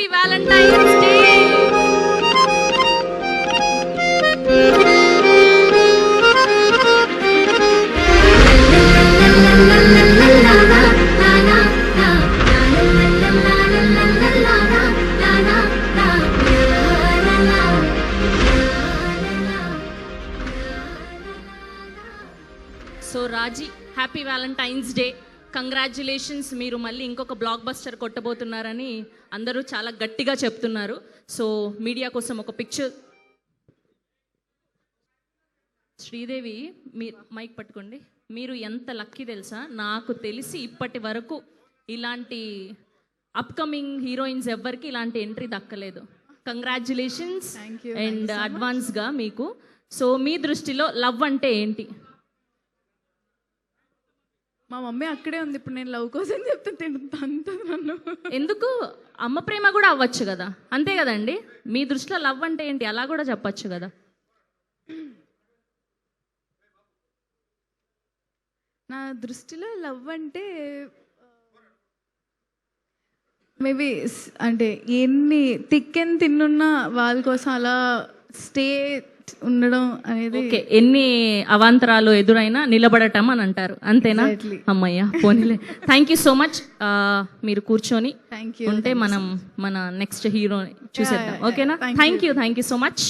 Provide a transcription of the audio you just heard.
Happy Valentine's Day! So Raji, Happy Valentine's Day. Congratulations మీరు మళ్ళీ ఇంకొక బ్లాక్ బస్టర్ కొట్టబోతున్నారని అందరూ చాలా గట్టిగా చెప్తున్నారు సో మీడియా కోసం ఒక పిక్చర్ శ్రీదేవి మీ మైక్ పట్టుకోండి మీరు ఎంత లక్కీ తెలుసా నాకు తెలిసి ఇప్పటి వరకు ఇలాంటి అప్కమింగ్ హీరోయిన్స్ ఎవ్వరికి ఇలాంటి ఎంట్రీ దక్కలేదు కంగ్రాచ్యులేషన్స్ అండ్ అడ్వాన్స్గా మీకు సో మీ దృష్టిలో లవ్ అంటే ఏంటి మా మమ్మీ అక్కడే ఉంది ఇప్పుడు నేను లవ్ కోసం చెప్తే నన్ను ఎందుకు అమ్మ ప్రేమ కూడా అవ్వచ్చు కదా అంతే కదండి మీ దృష్టిలో లవ్ అంటే ఏంటి అలా కూడా చెప్పచ్చు కదా నా దృష్టిలో లవ్ అంటే మేబీ uh, అంటే ఎన్ని తిక్కెన్ తిన్నున్నా వాళ్ళ కోసం అలా స్టే ఉండడం అనేది ఎన్ని అవాంతరాలు ఎదురైనా నిలబడటం అని అంటారు అంతేనా అమ్మయ్యా పోనీలే థ్యాంక్ యూ సో మచ్ మీరు కూర్చొని ఉంటే మనం మన నెక్స్ట్ హీరో చూసేద్దాం ఓకేనా thank you thank you so much